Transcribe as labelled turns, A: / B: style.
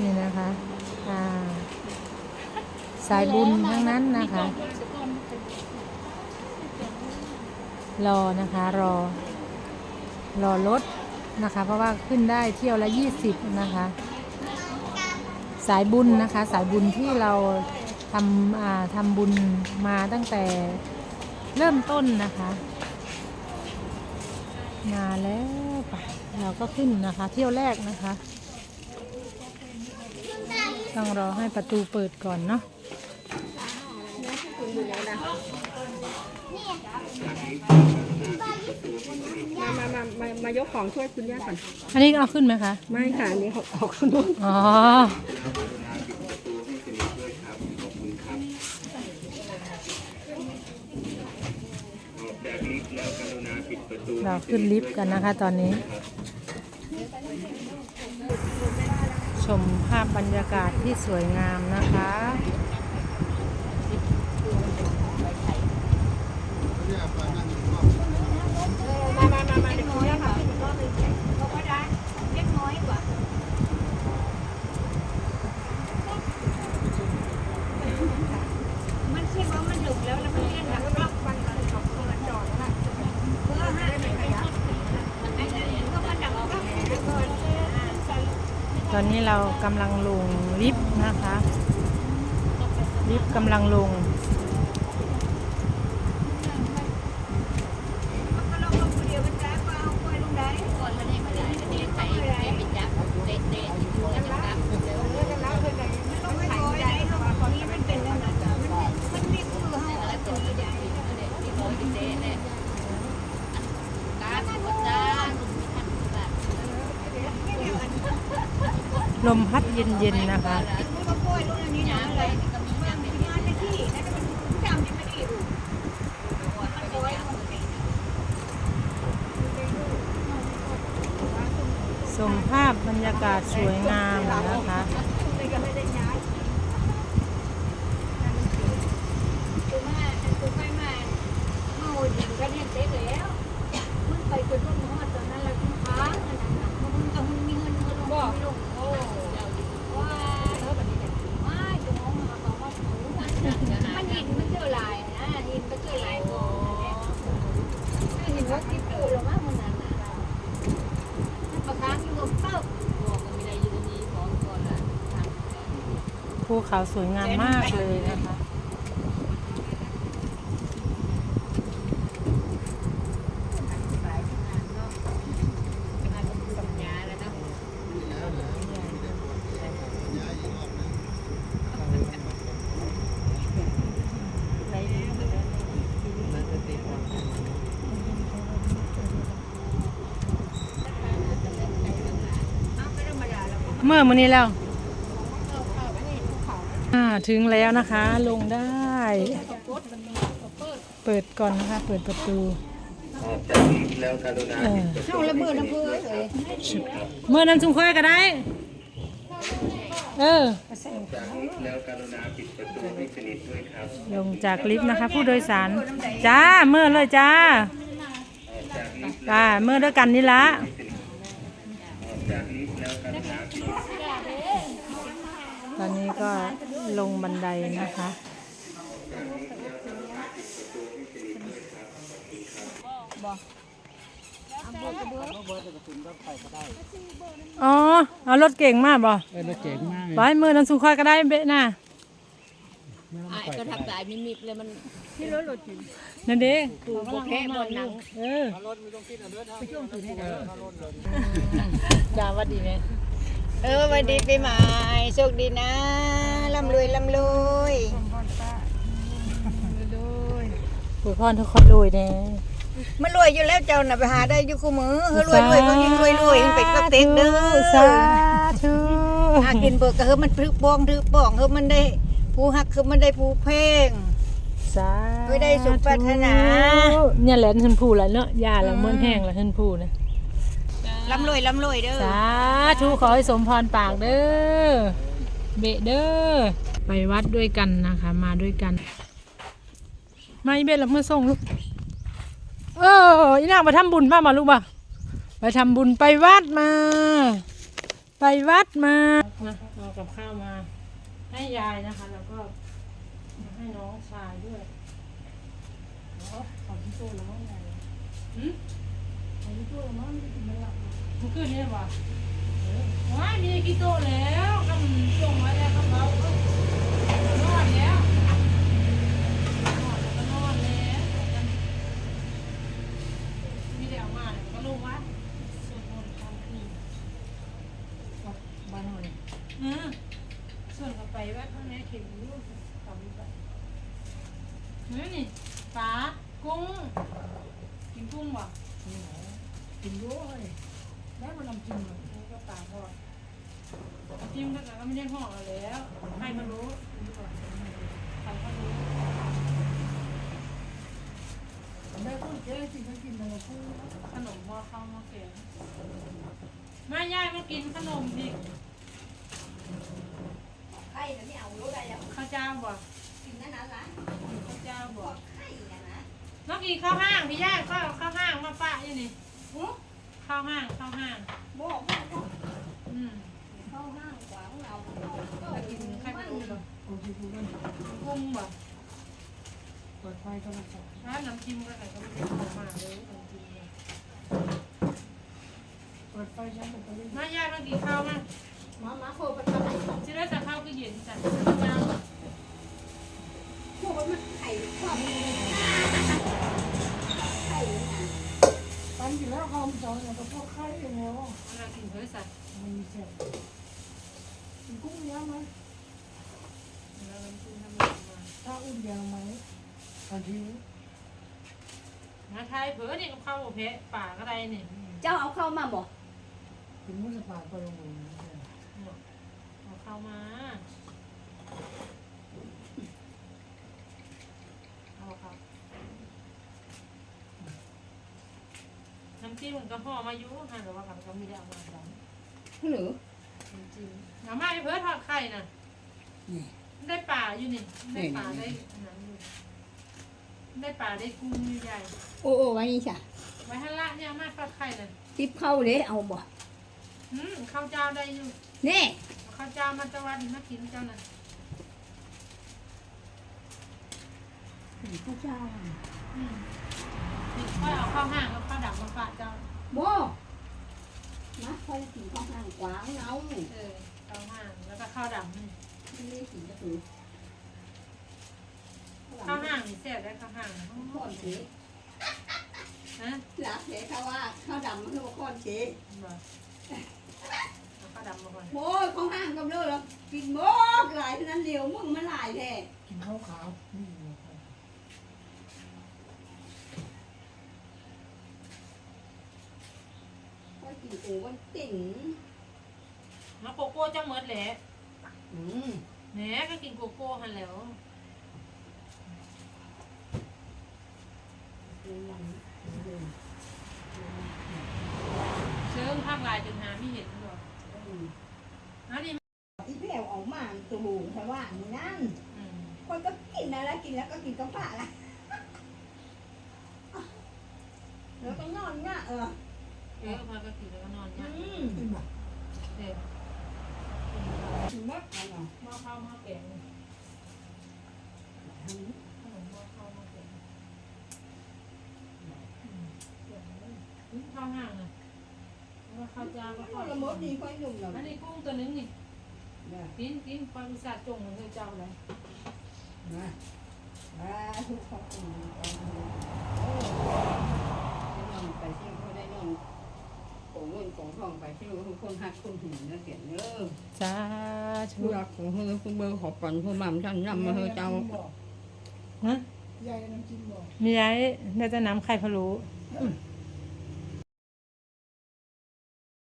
A: นี่นะคะอ่าสายบุญทั้งนั้นนะคะ รอนะคะรอ รอรถนะคะ เพราะว่าขึ้นได้เที่ยวละ 20 นะคะ สายบุญนะคะ สายบุญที่เราทำอ่าทำบุญมาตั้งแต่เริ่มต้นนะคะ มาแล้วไปเราก็ขึ้นนะคะ เที่ยวแรกนะคะ ต้องรอให้ประตูเปิดก่อนเนาะ
B: มามามามามายกของช่วยคุณย่าก่อน
A: อันนี้เอาขึ้นไหมคะ
B: ไม่ค่ะอันนี้เขาเอาคุณนู้น
A: อ๋อ เราขึ้นลิฟต์กันนะคะตอนนี้ ชมภาพบรรยากาศที่สวยงามนะคะ
B: มามามามาเดี๋ยวคุณย่าค่ะ
C: มันคิดว่ามันดึกแล้วแล้วมันเล่นหลังรอบวันละสองตัวจอดละเพื่อห้าไม่ขยับไอ้นั่นก็มาดักรอบก่อน
A: ตอนนี้เรากำลังลงลิฟต์นะคะ ลิฟต์กำลังลง
C: ลมพัด
A: เย็น
C: โอยลงไป
A: ชมภาพบรรยากาศสวยงามนะคะ
C: คือมาคือไปมาเมาดินกันเนี่ยเสร็จแล้วมึงไปจนว่ามึงตอนนั้นแล้วมึงค้างอันนั้นมึงต้องมีเงินเงินลงลงโอ้ว่าเออแบบนี้ไม่จะมองมาบอกว่ามันหินมันเจอลายนะหินมันเจอลายโอ้ หินว่าที่ปูหรอมั้งมันนั่นประคางอยู่กับเต้าบอกมันไม่ได้ยืนนี่ของก่อนละ
A: ภูเขาสวยงามมากเลยนะคะ
C: สัญญาแล้วนะ
A: เมื่อมื้อนี้แล้วอ่าถึงแล้วนะคะ ลงได้ เปิดก่อนนะคะ เปิดประตู
D: ออกจากลิฟต์แล้วกรุณา
A: เออ
C: เข้าละมือละมือเลย
A: เมื่อนั้นชุมค่อยก็ได้ เออ
D: จากลิฟต์แล้วกรุณาปิดประตูให้สนิทด้วยครับ
A: ลงจากลิฟต์นะคะ ผู้โดยสาร จ้า เมื่อเลยจ้า
D: ออกจากลิฟต์
A: จ้าเมื่อด้วยกันนี่ละ
D: ออกจากลิฟต์แล้วกรุณาปิด
A: ต อนนี้ก็ลงบันไดนะคะอ๋อ เอารถเก่งมากบ่
E: เออรถเจ๋งมากเลย
A: ไว้มือนั้นสุค่อยก็ได้เบะน่ะ
C: ไอ้ก็ทำสายมิมิบเลยมัน
A: นั่นเด้
C: ปูโบแค่บนหนัง
A: เออจ้าวัดดีไหม
B: เออวันดีปีใหม่โชคดีนะร่ำรวยร่ำรวย
A: ปุยพรทุกคนรวยแน่
B: มันรวยอยู่แล้วเจ้าน่ะไปหาได้อยู่คู่มือเฮารวยรวยก็ยิ่งรวยรวยมันเป็นก็เต็กเด้อ
A: สาธุ
B: หากินเบิกก็เฮามันพรึกบองถือป้องเฮามันได้ผู้ฮักคือมันได้ผู้เพลง
A: สา
B: เพื่อได้สมปรารถนา
A: เนี่ยแหละขึ้นผูแล้วเนาะยาแล้วเมื่อนแห้งแล้วขึ้นผูนะ
B: ร่ำรวยร่ำรวยเด้อ
A: สาธุขอให้สมพรปากเด้อเบะเด้อไปวัดด้วยกันนะคะ มาด้วยกัน มาอีเบะแล้วเมื่อส่งลูกเอออีนางไปทำบุญมามาลูกบ่ะไปทำบุญไปวัดมา ไปไปวัดมามาเอากับข้าวมาให้ยายนะคะ แล้วก็มาให้น้องชายด้วยอ๋อขอพี่โต้แล้วมั้งยายหืมขอพี่โต้แล้ว มั้งไม่ได้กินมันหลับเมื่อคืนนี้วะเออว้ามีกี่โตแล้วกำส่งไว้แล้วกระเป๋าก็นอนแล้วนอนแล้วก็นอนแล้วมีแต่เอามาเนี่ยก็ลงวัดสวดมนต์ทำนี่
B: บ้านเฮานี่
A: อืมส่วนกับไปแวะข้างในเข็มรูปกลับไปนี่นี่ปลากุ้งกินกุ้งบ่ะ
B: กินด้วยแล้วมันน้ำจิ้มมัน
A: นี่ก็ปลาทอดจิ้มก็แต่ก็ไม่ได้ห่อแล้วให้มารู้ใครก็รู้
B: ได้คนเจ๊สิเขากินแต่ละผู้
A: ขนมหม้อข้าวหม้อแกงมาย่ายมากินขนมดิ
C: ไข่แต่ไม่เอารู้ได้แล้ว
A: ข้าวเจ้าบ่
C: กินนั่นนะล่ะ
A: ข้าวเจ้าบ่
C: ไข่อะนะ
A: น้องกินข้าวห้างพี่ย่าข้าวข้าวห้างมาปะอยู่นี่
C: อุ๊ย
A: ข้าวห้างข้าวห้าง
C: บอกบอกบอก
A: อืม
C: เข้าห้างขวางเราก็
A: จะกินไข่พะโล้บ่
B: โอ้ยผู้มัน
A: กุ้งบ่
B: เปิดไฟก็มาจับ
A: ร้านน้ำจิ้มก็ใส่ก็ไม่ได้ออกมาเลยน้ำจิ้มเนี่ย
B: เปิดไฟฉันเป็นตัวเล่น
A: มาย่ามากินข้าวมา
C: มามาโคไปทำไหน
A: จะได้จะข้าวก็เย็นจัด
B: แล้วหอมจองอย่างกับพวกไข่เองแล้ยว
A: เรากินเพื่อสัตว์
B: มันมีเสียงกินกุ้งเย่างไหม
A: เราน้ำจิ้มทำมา
B: ถ้าอุ่นย่างไหมอันที่
A: มาไทยเผื่อเนี่ยกับข้าวโอเพะป่าก็ได้เนี่ย
C: เจ้าเอาเข้ามาบอก
B: กินมุสปาไปลงมือ
A: เอาข้าวมาครับน้ำ จิ้มมันก็ห่อมาอยู่ห่างแต่ว่ากับก็ไม่ได้เอามาจ้ะ
C: หรือ
A: น้ำจิ้มเอามาเพื่อทอดไข่น่ะ
B: นี่
A: ได้ป่าอยู่นี่ได้ป่าได้อันนั้นอยู่ได้ป่าได้กุ้งใหญ่
C: โอ้โอ้ไว้นี่จ้ะ
A: ไว้ให้ละเนี่ยเอามาทอดไข่น่ะ
C: ทิปเข้าเลยเอาบ่
A: อืมข้าวเจ้าได้อยู่
C: นี่
A: เอาข้าวเจ้ามาตะวันมากินเจ้าน่ะ
C: พระเจ้า
A: อืมนี่ ค่อยเอาข้าวห่างกับข้าวดำมาฝากเจ้า
C: บ่มาค่อยกินข้าวห้างขวางเรา
A: เออข้าวห่างแล้วก็ข้าวดำนี่
C: ไม่ได้กินก็คือ
A: ข้าวห่างนี่แซ่บได้ข้าวห่าง
C: ข้อนเช
A: ฮะ
C: หลักเชเขาว่าข้าวดำมันคือข้อนเช
A: บ่เอาข้าวดำมาก่อน
C: โอ้ยข้าวห้างกับเลยแล้วกินหมดหลายเท่านั้นเดียวมึงมันหลายแท้
B: กินข้าวขาวนี่
C: ค่อยกินกูวันติ่ง
A: มาโกโก้เจ้าเมิดแหละ
C: อืม
A: แหนก็กินโกโก้หันแล้วเชิงภาคลายจนหาไม่เห็นหรอกอันนี้
C: อีแผ่วออกมาตัวหูแต่ว่านี่นั่น
A: อืม
C: คนก็กินนะแล้วกินแล้วก็กินกระเพาะละแล้วก็นอนเนี่ยเออ
A: เออพาก็กินแล้วก็นอนเนี่ย
C: ม
B: ขึ้นม
A: เด็ก
C: กินหมดแล้วเนาะ
A: หม้อข้าวหม้อแกงขนมหม้อข้าวหม้อแกงอืมเดี๋ยวนะอืมข้าวห่างอะแล้วก็ข้าวจ้าก็
C: ก็
A: ข้าว
C: ละมดดีค่อยหนุ่มเนาะ
A: อันนี้กุ้งตัวนึงนี่กินกินความอุตส่าห์จงเคยเจ้าเลย
C: นะอ่าทุกคนอืมนอนไปที่เขาได้นอนของเงินของ ทองไปที่ทุกคนหักคนหินนะเสียเนอะ
A: จ้า
C: ผู้รักของเฮอคุณเบอร์ขอปันคุ้มั่มท่านนำมาเฮอเจ้า
A: ฮะ
B: ยายน้ำจิ้มบอก
A: มีไอ้ได้จะน้ำไข่พะโล้